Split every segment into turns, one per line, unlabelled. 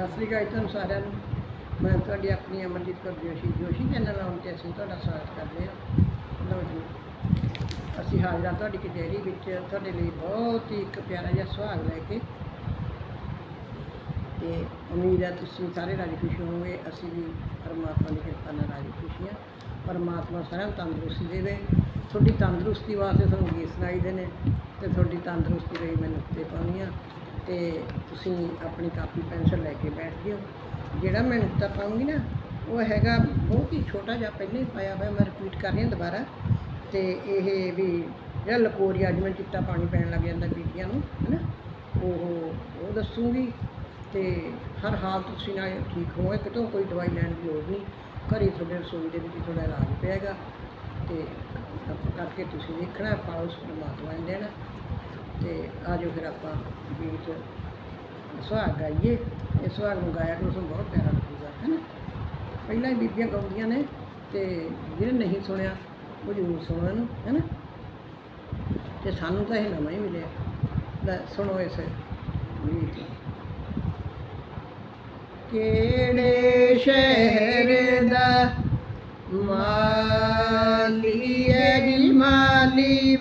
ਸਤਿ ਸ੍ਰੀ ਅਕਾਲ ਤੁਹਾਨੂੰ ਸਾਰਿਆਂ ਨੂੰ। ਮੈਂ ਤੁਹਾਡੀ ਆਪਣੀ ਅਮਰਜੀਤ ਕੌਰ ਜੋਸ਼ੀ ਜੋਸ਼ੀ ਚੈਨਲ ਆਉਣ ਤੇ ਅਸੀਂ ਤੁਹਾਡਾ ਸਵਾਗਤ ਕਰਦੇ ਹਾਂ। ਲਓ ਜੀ, ਅਸੀਂ ਹਾਜ਼ਰ ਹਾਂ ਤੁਹਾਡੀ ਕਚਹਿਰੀ ਵਿੱਚ। ਤੁਹਾਡੇ ਲਈ ਬਹੁਤ ਹੀ ਇੱਕ ਪਿਆਰਾ ਜਿਹਾ ਸੁਹਾਗ ਲੈ ਕੇ। ਤੇ ਉਮੀਦ ਹੈ ਤੁਸੀਂ ਸਾਰੇ ਰਾਜੀ ਖੁਸ਼ ਹੋਵੋਗੇ। ਅਸੀਂ ਵੀ ਪਰਮਾਤਮਾ ਦੀ ਕਿਰਪਾ ਨਾਲ ਰਾਜੀ ਖੁਸ਼ ਹਾਂ। ਪਰਮਾਤਮਾ ਸਾਰਿਆਂ ਨੂੰ ਤੰਦਰੁਸਤੀ ਦੇਵੇ। ਤੁਹਾਡੀ ਤੰਦਰੁਸਤੀ ਵਾਸਤੇ ਤੁਹਾਨੂੰ ਗੀਤ ਸੁਣਾਈ ਦੇ ਨੇ ਤੇ ਤੁਹਾਡੀ ਤੰਦਰੁਸਤੀ ਲਈ ਮੈਂ ਨੁਕਤੇ ਪਾਉਂਦੀ ਹਾਂ। ਤੇ ਤੁਸੀਂ ਆਪਣੀ ਕਾਪੀ ਪੈਨਸਲ ਲੈ ਕੇ ਬੈਠ ਜਿਓ। ਜਿਹੜਾ ਮੈਂ ਨੁਕਤਾ ਪਾਉਂਗੀ ਨਾ, ਉਹ ਹੈਗਾ ਬਹੁਤ ਹੀ ਛੋਟਾ ਜਿਹਾ, ਪਹਿਲਾਂ ਹੀ ਪਾਇਆ ਹੋਇਆ, ਮੈਂ ਰਿਪੀਟ ਕਰ ਰਹੀ ਹਾਂ ਦੁਬਾਰਾ। ਤੇ ਇਹ ਵੀ ਜਿਹੜਾ ਲਕੋਰੀਆ ਜਿਵੇਂ ਚਿੱਟਾ ਪਾਣੀ ਪੈਣ ਲੱਗ ਜਾਂਦਾ ਬੀਬੀਆਂ ਨੂੰ, ਹੈਨਾ? ਉਹ ਉਹ ਦੱਸੂਗੀ। ਤੇ ਹਰ ਹਾਲ ਤੁਸੀਂ ਨਾ ਠੀਕ ਹੋਵੇ ਕਿਤੋਂ ਕੋਈ ਦਵਾਈ ਲੈਣ ਦੀ ਲੋੜ ਨਹੀਂ। ਘਰੇ ਤੁਹਾਡੇ ਰਸੋਈ ਦੇ ਵਿੱਚ ਤੁਹਾਡਾ ਇਲਾਜ ਪਿਆਗਾ ਤੇ ਆਪ ਕਰਕੇ ਤੁਸੀਂ ਦੇਖਣਾ, ਪਾਓ, ਉਸ ਪਰਮਾਤਮਾ ਨੇ ਦੇਣਾ। ਤੇ ਆ ਜਾਓ ਫਿਰ ਆਪਾਂ ਗੀਤ ਸੁਹਾਗ ਗਾਈਏ। ਇਹ ਸੁਹਾਗ ਨੂੰ ਗਾਇਆ ਕਿ ਉਸਨੂੰ ਬਹੁਤ ਪਿਆਰਾ ਲੱਗੂਗਾ, ਹੈ ਨਾ? ਪਹਿਲਾਂ ਹੀ ਬੀਬੀਆਂ ਗਾਉਂਦੀਆਂ ਨੇ ਤੇ ਜਿਹਨੇ ਨਹੀਂ ਸੁਣਿਆ, ਉਹ ਜ਼ਰੂਰ ਸੁਣੋ ਇਹਨੂੰ, ਹੈ ਨਾ? ਤੇ ਸਾਨੂੰ ਤਾਂ ਇਹ ਨਵਾਂ ਹੀ ਮਿਲਿਆ। ਲੈ, ਸੁਣੋ ਇਸ ਗੀਤ। ਨੂੰ। ਕਿਹੜੇ ਸ਼ਹਿਰ ਦਾ ਮਾਲੀ ਹੈ ਜੀ ਮਾਲੀ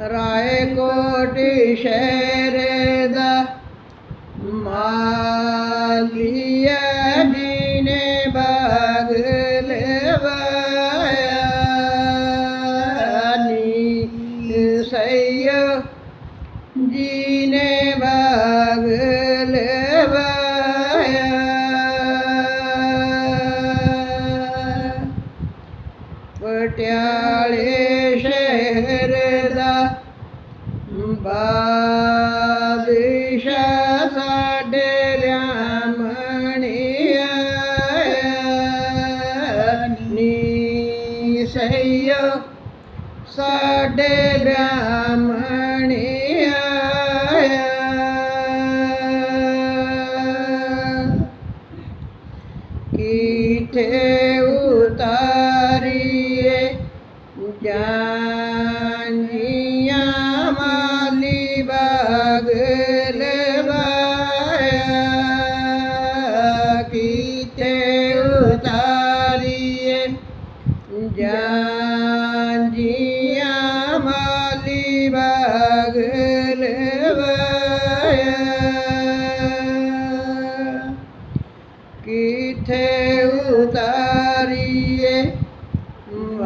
ਰਾਏ ਕੋਟ ਸ਼ਹਿਰ ਸਾਡੇ ਰਾਮਣੀ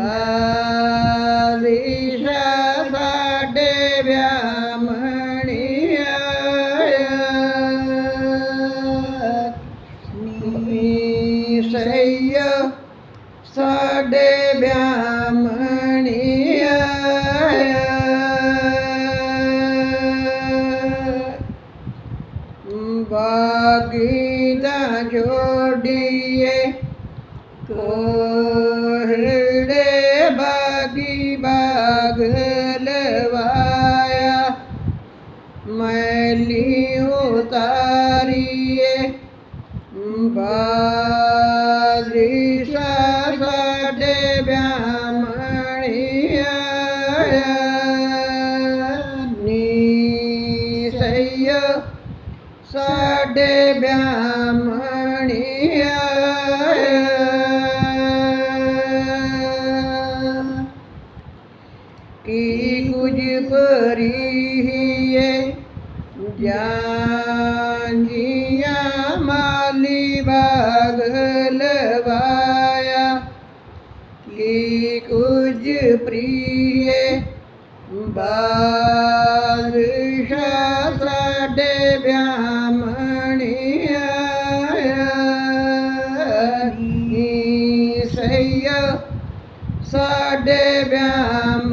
ਸਾਡੇ ਵਿਆਮਣੀ ਆਇਆ। ਨੀ ਸਈਓ ਬਾਗੀ ਦਾ ਜੋੜੀਏ ਕੋਹੜੇ ਜਾਂਜੀਆਂ ਮਾਲੀ ਬਾਗ ਲਵਾਇਆ ਕੀ ਕੁਝ ਪ੍ਰੀਏ ਬਾਦਸ਼ਾਹ ਸਾਡੇ ਬਿਆਮਣੀਆ ਨੀ ਸਈਆ ਸਾਡੇ ਬਿਆਮ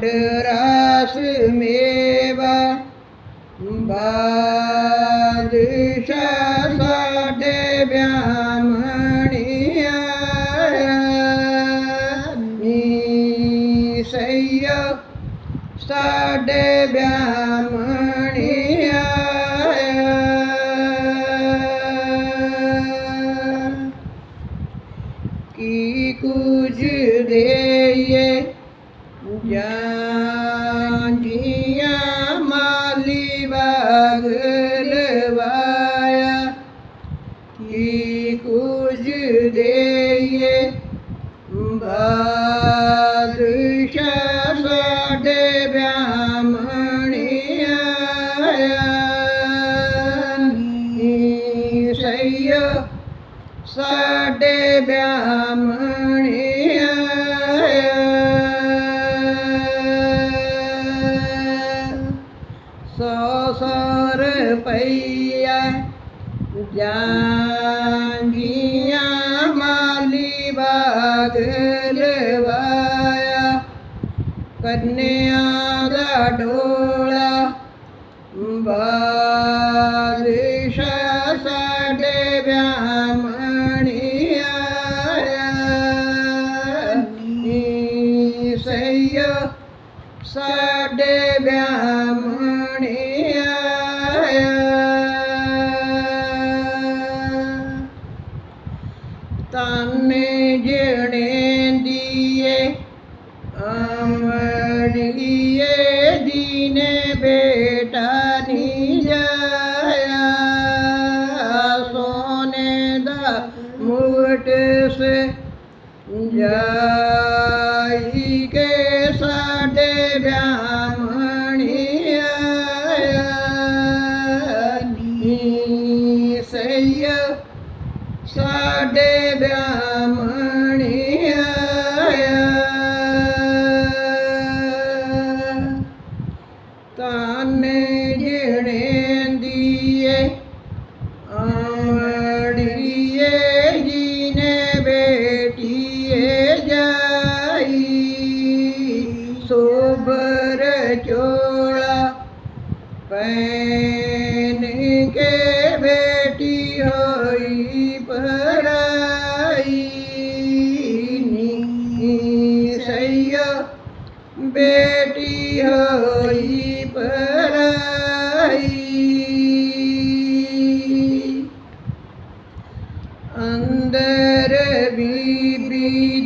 ਖੰਡ ਰਸ ਰੁਪਈਆ ਜਾਂਗੀਆਂ ਮਾਲੀ ਬਾਗ ਲਵਾਇਆ। ਕੰਨਿਆ ਦਾ ਡੋਲਾ ਬਾਰਿਸ਼ਾ ਸਾਡੇ ਬਿਆਮਣੀਆ ਨੀ ਸਈਆ ਸਾਡੇ ਬਿਆਮ Yeah. ਪੈਨ ਕੇ ਬੇਟੀ ਹੋਈ ਪਰਾਈ ਨੀ ਸਈਆ ਬੇਟੀ ਹੋਈ ਪਰਾਈ ਅੰਦਰ ਬੀਬੀ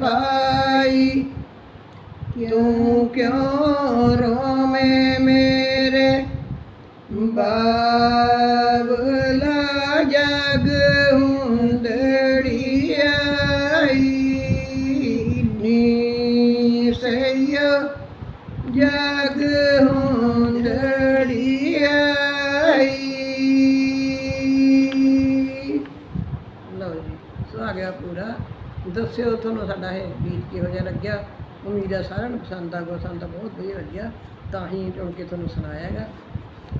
ਨੇ ਭਾਈ ਤੂੰ ਕਿਉਂ ਰੋਵੇਂ ਮੇਰੇ ਦੱਸਿਓ ਤੁਹਾਨੂੰ ਸਾਡਾ ਇਹ ਗੀਤ ਕਿਹੋ ਜਿਹਾ ਲੱਗਿਆ। ਉਮੀਦ ਹੈ ਸਾਰਿਆਂ ਨੂੰ ਪਸੰਦ ਆਊਗਾ ਸਾਨੂੰ ਤਾਂ ਬਹੁਤ ਵਧੀਆ ਲੱਗਿਆ ਤਾਂ ਹੀ ਚੁਣ ਕੇ ਤੁਹਾਨੂੰ ਸੁਣਾਇਆ ਹੈਗਾ।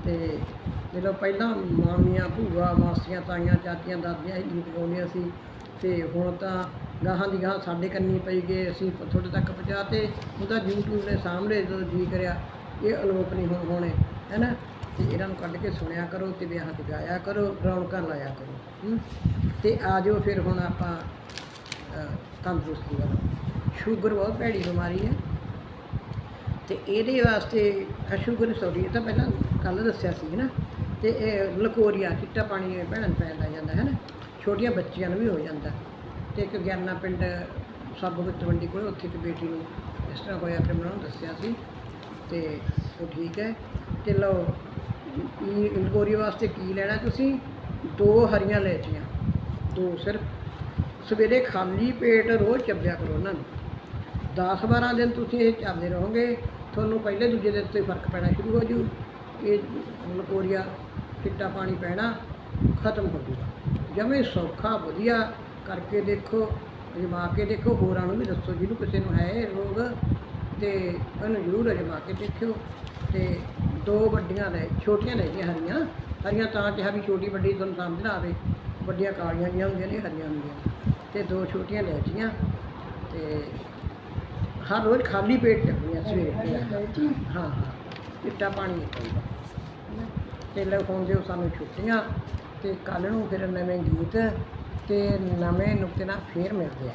ਤੇ ਜਦੋਂ ਪਹਿਲਾਂ ਮਾਮੀਆਂ, ਭੂਆ, ਮਾਸੀਆਂ, ਤਾਈਆਂ, ਚਾਚੀਆਂ, ਦਾਦੀਆਂ ਇਹ ਗੀਤ ਗਾਉਂਦੀਆਂ ਸੀ, ਤੇ ਹੁਣ ਤਾਂ ਗਾਹਾਂ ਦੀ ਗਾਹਾਂ ਸਾਡੇ ਕੰਨੀ ਪਈ ਗਏ, ਅਸੀਂ ਤੁਹਾਡੇ ਤੱਕ ਪਹੁੰਚਾ ਤੇ ਉਹਦਾ ਤਾਂ YouTube ਦੇ ਸਾਹਮਣੇ ਜਦੋਂ ਜੀ ਕਰਿਆ, ਇਹ ਅਲੋਪ ਨਹੀਂ ਹੋਣ ਹੋਣੇ, ਹੈਨਾ? ਤੇ ਇਹਨਾਂ ਨੂੰ ਕੱਢ ਕੇ ਸੁਣਿਆ ਕਰੋ ਤੇ ਵਿਆਹਾਂ ਤੇ ਗਾਇਆ ਕਰੋ, ਰੌਣਕਾਂ ਲਾਇਆ ਕਰੋ ਹਮ? ਤੇ ਆ ਜਾਓ ਫਿਰ ਹੁਣ ਆਪਾਂ ਤੰਦਰੁਸਤੀ ਵੱਲ। ਸ਼ੂਗਰ ਬਹੁਤ ਭੈੜੀ ਬਿਮਾਰੀ ਹੈ। ਤੇ ਇਹਦੇ ਵਾਸਤੇ ਸ਼ੂਗਰ ਸੌਰੀ ਇਹ ਤਾਂ ਪਹਿਲਾਂ ਕੱਲ ਦੱਸਿਆ ਸੀ ਨਾ। ਤੇ ਇਹ ਲਕੋਰੀਆ, ਚਿੱਟਾ ਪਾਣੀ ਭੈਣਾਂ ਨੂੰ ਪੈ ਲੱਗ ਜਾਂਦਾ, ਹੈ ਨਾ। ਛੋਟੀਆਂ ਬੱਚੀਆਂ ਨੂੰ ਵੀ ਹੋ ਜਾਂਦਾ। ਤੇ ਇੱਕ ਗਿਆਨਾ ਪਿੰਡ ਸਭ ਤਵੰਡੀ ਕੋਲ, ਉੱਥੇ ਇੱਕ ਬੇਟੀ ਨੂੰ ਇਸ ਤਰ੍ਹਾਂ ਹੋਇਆ, ਫਿਰ ਮੈਂ ਉਹਨੂੰ ਦੱਸਿਆ ਸੀ। ਤੇ ਉਹ ਠੀਕ ਹੈ। ਤੇ ਲਓ, ਇਹ ਲਕੋਰੀਆ ਵਾਸਤੇ ਕੀ ਲੈਣਾ ਤੁਸੀਂ? ਦੋ ਹਰੀਆਂ ਲੈਚੀਆਂ ਦੋ ਸਿਰਫ। ਸਵੇਰੇ ਖਾਲੀ ਪੇਟ ਰੋਜ਼ ਚੱਬਿਆ ਕਰੋ ਉਹਨਾਂ ਨੂੰ। 10 12 ਦਿਨ ਤੁਸੀਂ ਇਹ ਚੱਲਦੇ ਰਹੋਗੇ, ਤੁਹਾਨੂੰ ਪਹਿਲੇ ਦੂਜੇ ਦਿਨ ਤੋਂ ਹੀ ਫ਼ਰਕ ਪੈਣਾ ਸ਼ੁਰੂ ਹੋ ਜੂ। ਇਹ ਲਕੋਰੀਆ ਚਿੱਟਾ ਪਾਣੀ ਪੈਣਾ, ਖਤਮ ਹੋ ਜੂਗਾ। ਜਮੇ ਸੌਖਾ, ਵਧੀਆ, ਕਰਕੇ ਦੇਖੋ, ਅਜਮਾ ਕੇ ਦੇਖੋ, ਹੋਰਾਂ ਨੂੰ ਵੀ ਦੱਸੋ, ਜਿਹਨੂੰ ਕਿਸੇ ਨੂੰ ਹੈ ਇਹ ਰੋਗ, ਤੇ ਉਹਨੂੰ ਜ਼ਰੂਰ ਅਜਮਾ ਕੇ ਦੇਖਿਓ। ਤੇ ਦੋ ਵੱਡੀਆਂ ਲੈ, ਛੋਟੀਆਂ ਲੈ ਗਈਆਂ ਹਰੀਆਂ। ਹਰੀਆਂ ਤਾਂ ਕਿਹਾ ਵੀ ਛੋਟੀ ਵੱਡੀ ਤੁਹਾਨੂੰ ਸਮਝ ਨਾ ਆਵੇ। ਵੱਡੀਆਂ ਕਾਲੀਆਂ ਜਿਹੀਆਂ ਹੁੰਦੀਆਂ ਨੇ, ਹਰੀਆਂ ਹੁੰਦੀਆਂ ਤੇ ਦੋ ਛੋਟੀਆਂ ਲੈਚੀਆਂ ਤੇ ਹਰ ਰੋਜ਼ ਖਾਲੀ ਪੇਟ ਚੱਕਣੀਆਂ ਸਵੇਰੇ ਹਾਂ ਹਾਂ ਚਿੱਟਾ ਪਾਣੀ ਨਿਕਲਦਾ ਤੇ ਲਿਖਾਉਂਦੇ ਹੋ ਸਾਨੂੰ ਛੁੱਟੀਆਂ ਤੇ ਕੱਲ ਨੂੰ ਫਿਰ ਨਵੇਂ ਗੀਤ ਤੇ ਨਵੇਂ ਨੁਕਤੇ ਨਾਲ ਫੇਰ ਮਿਲਦੇ ਆ।